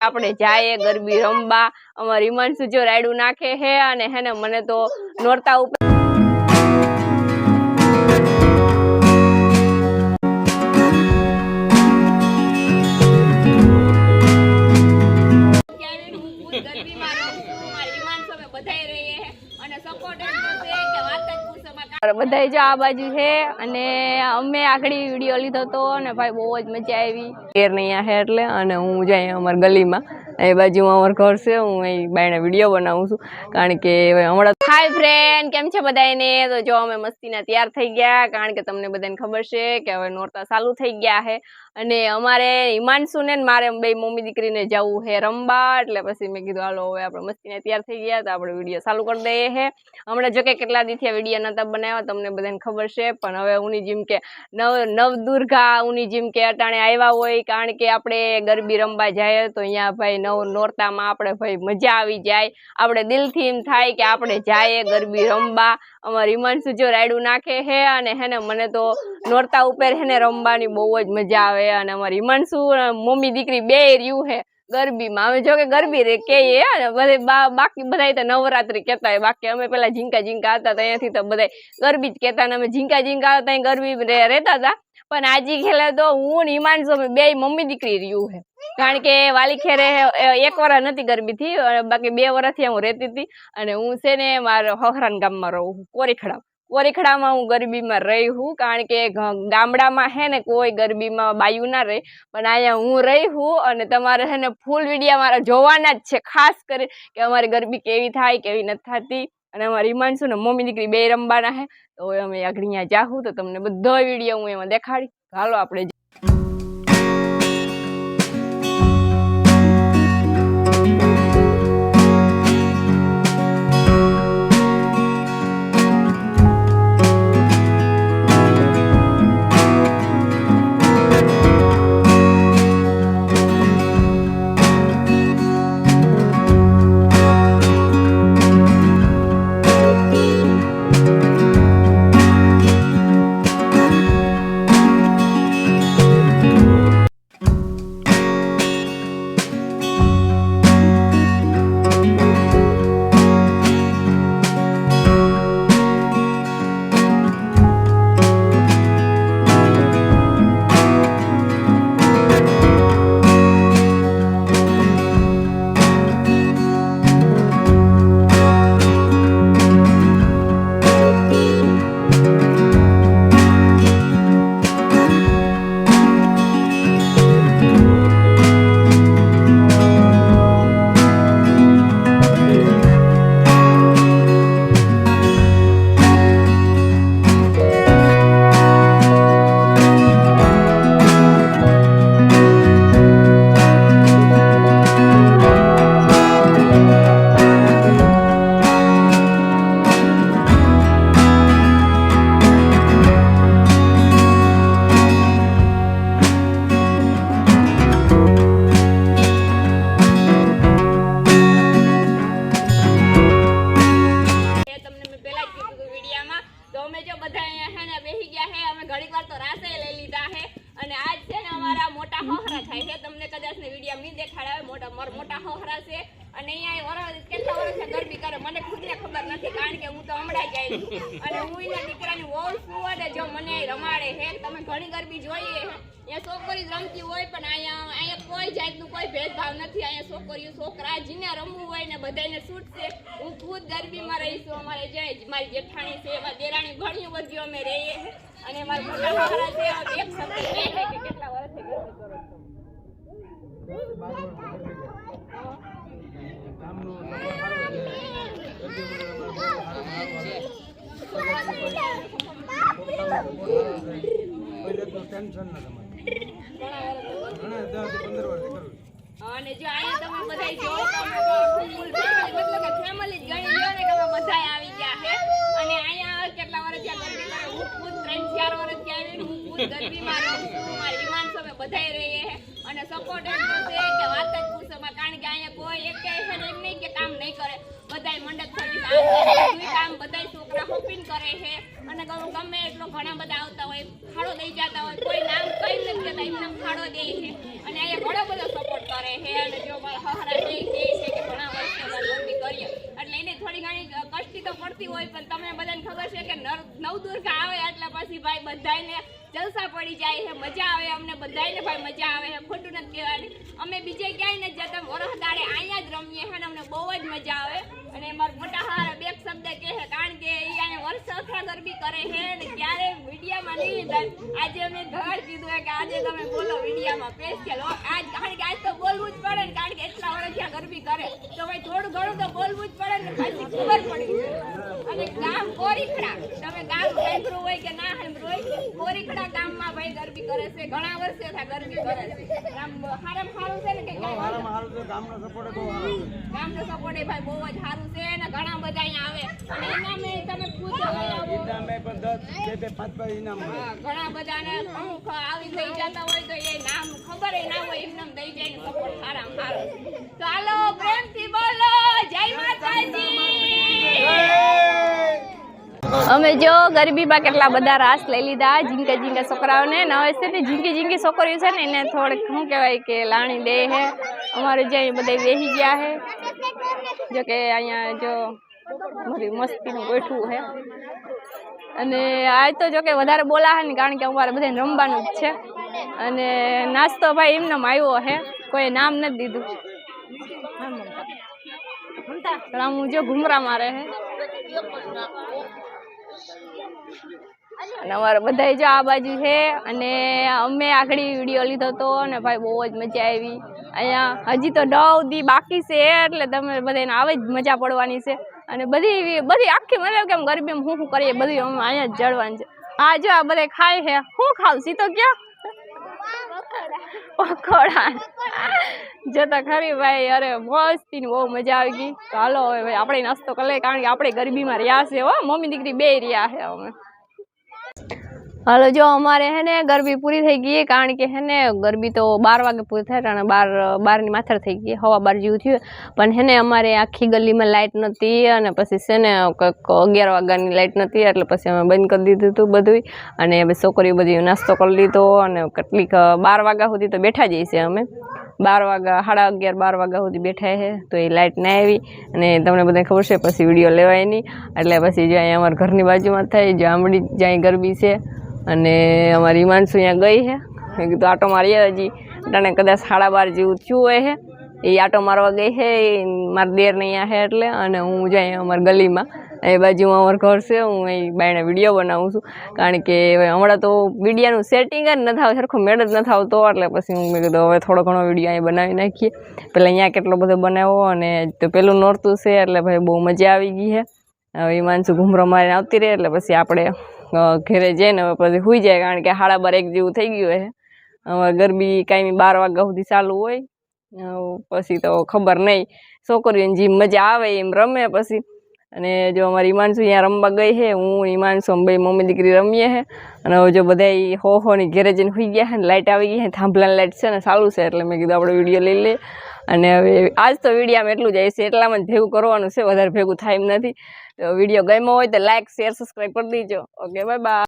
આપણે જાય ગરબી રમવા, અમારે હિમાંશુ જો રાયડું નાખે હે અને હે ને મને તો નોરતા ઉપર બધા જો આ બાજુ છે અને અમે આગળ વીડિયો લીધો હતો અને ભાઈ બહુ જ મજા આવી. ઘેર નહીં હે એટલે અને હું જાય અમારા ગલીમાં. એ બાજુમાં અમારું ઘર છે હું અહીં બાયણે વીડિયો બનાવું છું. કારણ કે હમણાં હાય ફ્રેન્ડ કેમ છે બધાને તો જો અમે મસ્તીના તૈયાર થઈ ગયા. કારણ કે તમને બધાને ખબર છે કે હવે નોરતા ચાલુ થઈ ગયા છે. અને અમારે હિમાંશુ ને મારે બે મમ્મી દીકરીને જવું હે રમવા એટલે પછી મેં કીધું, હાલો, હવે આપણે મસ્તીને તૈયાર થઈ ગયા, તો આપણે વીડિયો ચાલુ કરી દઈએ હે. હમણાં જો કેટલા દીથી વીડિયો નતા બનાવ્યા, તમને બધાને ખબર છે, પણ હવે ઉની જેમ કે નવ નવ દુર્ગા ઉની જેમ કે અટાણે આવ્યા હોય, કારણ કે આપણે ગરબી રમવા જાય, તો અહીંયા ભાઈ નવ નોરતામાં આપણે ભાઈ મજા આવી જાય. આપણે દિલથી એમ થાય કે આપણે જઈએ ગરબી રમવા અમાર હિમાંશુ જો રાયડું નાખે હે અને હેને મને તો નોરતા ઉપર હેને રમવાની બહુ જ મજા આવે અને અમારી હિમાંશુ મમ્મી દીકરી બે રહ્યું હે ગરબીમાં. અમે જો કે ગરબી રે કે અને બધે બાકી બધા તો નવરાત્રી કહેતા હોય. બાકી અમે પેલા ઝીંકા ઝીંકા હતા તો અહીંયાથી તો બધા ગરબી જ કહેતા અને અમે ઝીંકા ઝીંકા હતા ગરબી રહેતા હતા. પણ આજી ખેલે તો હું ને બે મમ્મી દીકરી રહ્યું હે કારણ કે વાલી ખેરે એક વર્ષ નથી ગરબી થી બાકી બે વર્ષથી હું રહેતી હતી અને હું છે ને મારા હોહરાન ગામમાં રહું છું કોરીખડા કોરીખડામાં હું ગરબીમાં રહી હું, કારણ કે ગામડામાં હે ને કોઈ ગરબીમાં બાયું ના રહે. પણ અહીંયા હું રહી હું અને તમારે હે ને ફૂલ વિડીયા મારા જોવાના જ છે, ખાસ કરી કે અમારી ગરબી કેવી થાય, કેવી નથી થતી. અને અમારી હિમાંશુ ને મમ્મી દીકરી બે રમવાના હે તો હવે અમે આગળ અહીંયા જાહું તો તમને બધો વીડિયો હું એમાં દેખાડી. હાલો આપણે કારણ કે હું તો હમણાં જ આવી અને હું એના દીકરાની વહુ છું અને જો મને રમાડે હે તમે ઘણી ગરબી જોઈએ એ અહીંયા છોકરી જ રમતી હોય પણ અહીંયા અહીંયા કોઈ જાતનું કોઈ ભેદભાવ નથી. અહીંયા છોકરીઓ છોકરા જીને રમવું હોય ને બધાને છૂટશે. હું ખુદ ગરબીમાં રહીશું અમારે જે મારી જેઠાણી છે એમાં દેરાણી ઘણી બધી અમે રહીએ અને મારા મોટા છોકરા છે. એક સાથે કે કેટલા વર્ષે ગરબી કરો છો? અને જો અહીંયા અમે આવી ગયા છે અને અહીંયા કેટલા વર્ષ થયા ચાર વર્ષથી આવી હું ખુદ ગરબીમાં રહું છું. મારી અને સપોર્ટ એટલો છે કે વાત જ પૂછો કારણ કે અહીંયા કોઈ એક નહીં કે કામ નહીં કરે. બધાય મંડપ આ કામ બધાય છોકરા કરે છે. અને ગમે એટલો ઘણા બધા આવતા હોય ફાળો દઈ જતા હોય, કોઈ નામ કઈ નથી દે છે. અને અહીંયા ઘણો બધો સપોર્ટ કરે છે. અને જો મારા હહરા છે કે ઘણા વર્ષે કરીએ. એટલે એને થોડી ઘણી કષ્ટી તો પડતી હોય, પણ તમને બધાને ખબર છે કે નવ દુર્ગા આવે એટલે પછી ભાઈ બધાયને જલસા પડી જાય છે, મજા આવે અમને બધાને ભાઈ મજા આવે છે, ખોટું નથી કહેવાની. અમે બીજે ક્યાંય નથી જતા વરસ દાડે અહીંયા જ રમીએ છે અને અમને બહુ જ મજા આવે. અને મારા મોટા હારા બે શબ્દ કહે છે, કારણ કે એ અહીંયા વર્ષ ગરબી કરે છે ને ક્યારે મીડિયામાં નહીં લીધા આજે અમે ઘર કીધું કે આજે તમે બોલો મીડિયામાં સ્પેશિયલ આજ, કારણ કે આજ તો બોલવું જ પડે ને, કારણ કે એટલા વર્ષ ત્યાં ગરબી કરે. તો ભાઈ થોડું ઘણું તો બોલવું જ પડે ને, પછી ખબર પડી અને ગામ કોરીખડા. તમે ગામ સાંભળ્યું હોય કે ના સાંભળ્યું હોય, કોરીખડા ગામમાં ભાઈ ગરબી કરે છે ઘણા વર્ષે થયા ગરબી કરે છે. ગામ હારામાં હારું છે ને કે કાંઈ હારું છે, ગામનો support બહુ સારો છે. ગામનો સપોર્ટ ભાઈ બહુ જ સારું છે અને ઘણા બધા અહીંયા આવે. અને ઇનામે તમે ખુદ ઇનામે પણ દસ, બે બે, પાંચ પાંચ ઇનામ હા, ઘણા બધાને અમુક આવી થઈ જતા હોય તો એ નામ ખબર ના હોય એમને એમ દઈ જાય ને સપોર્ટ સારામાં સારો તો પ્રેમથી બોલો જય માતાજી! અમે જો ગરબીમાં કેટલા બધા રાસ લઈ લીધા, ઝીંકા ઝીંકા છોકરાઓને. ને હવે છે ને ઝીંકી ઝીંકી છોકરીઓ છે ને, એને થોડીક શું કહેવાય કે લાણી દે હે. અમારે જે બધા બેસી ગયા હે. જો કે અહીંયા જો મારી મસ્તીનું ગોઠવું હે. અને આ તો જો કે વધારે બોલા હે ને, કારણ કે અમારે બધાને રમવાનું જ છે. અને નાસ્તો ભાઈ એમને આવ્યો હે, કોઈ નામ નથી દીધું. રામુ જો ઘુમરા મારે હે. અને અમારા બધાય જો આ બાજુ છે અને અમે આગળ વીડિયો લીધો હતો અને ભાઈ બહુ જ મજા આવી. અહીંયા હજી તો નવ દી બાકી છે એટલે તમે બધાને આવે જ મજા પડવાની છે. અને બધી બધી આખી મતલબ કે ગરબી શું શું કરીએ, બધું અમે અહીંયા જ જળવાનું છે. હા જો આ બધા ખાય છે. શું ખાવ સીતો ક્યાં? પકોડા. જતા ખરી ભાઈ, અરે મસ્તી બહુ મજા આવી ગઈ. હાલો હવે ભાઈ, આપણે નાસ્તો કરી લઈએ કારણ કે આપણે ગરબીમાં રહ્યા છે હો. મમ્મી દીકરી બે રહ્યા છે અમે હાલો, જો અમારે હે ને ગરબી પૂરી થઈ ગઈ, કારણ કે હે ને ગરબી તો બાર વાગે પૂરી થાય અને બાર, બારની માથર થઈ ગઈ, હવા બાર જેવું થયું. પણ હે ને અમારે આખી ગલીમાં લાઇટ નહોતી અને પછી છે ને કંઈક અગિયાર વાગ્યાની લાઇટ નહોતી, એટલે પછી અમે બંધ કરી દીધું હતું બધું અને હવે છોકરીઓ બધી નાસ્તો કરી લીધો અને કેટલીક બાર વાગ્યા સુધી તો બેઠા જઈએ છીએ અમે. બાર વાગ્યા, સાડા અગિયાર, બાર વાગ્યા સુધી બેઠા છે. તો એ લાઇટ ના આવી અને તમને બધાને ખબર છે, પછી વીડિયો લેવાય નહીં. એટલે પછી જો અહીંયા અમારા ઘરની બાજુમાં થાય જો આંબડી જ્યાં ગરબી છે. અને અમારી હિમાંશુ અહીંયા ગઈ છે. મેં કીધું, આટો મારીએ હજી. અટાણે કદાચ સાડા બાર જેવું થયું હોય છે. એ આટો મારવા ગઈ છે મારા દેર નહીં અહીંયા છે એટલે. અને હું જાય અમારી ગલીમાં. એ બાજુમાં અમારું ઘર છે, હું અહીં બાયણે વીડિયો બનાવું છું. કારણ કે હમણાં તો વિડીયાનું સેટિંગ જ નથી આવે સરખો મેળ જ નથી આવતો. એટલે પછી હું મેં કીધું, હવે થોડો ઘણો વીડિયો અહીં બનાવી નાખીએ. પહેલાં અહીંયા કેટલો બધો બનાવ્યો અને તો પેલું નોરતું છે, એટલે ભાઈ બહુ મજા આવી ગઈ છે. હવે માનસું ઘૂમરો મારીને આવતી રહે, એટલે પછી આપણે ઘરે જઈને હવે પછી સુઈ જાય, કારણ કે હાડા બાર એક જેવું થઈ ગયું છે. હવે ગરબી કાંઈ બાર વાગ્યા સુધી ચાલુ હોય. પછી તો ખબર નહીં. છોકરીઓને જેમ મજા આવે, એમ રમે, પછી અને જો અમારી હિમાંશુ અહીંયા રમવા ગઈ છે, હું હિમાંશુ અમે મમ્મી દીકરી રમીએ છે. અને હવે જો બધા હો હોની ઘેરે જઈને હોઈ ગયા છે ને લાઇટ આવી ગઈ છે, થાંભલાની લાઇટ છે ને સારું છે, એટલે મેં કીધું આપણે વીડિયો લઈ લઈએ. અને હવે આજ તો વિડીયામાં એટલું જ છે એટલામાં જ ભેગું કરવાનું છે, વધારે ભેગું થાય એમ નથી. તો વીડિયો ગમ્યો હોય તો લાઇક શેર સબસ્ક્રાઈબ કરી દીજો. Okay bye bye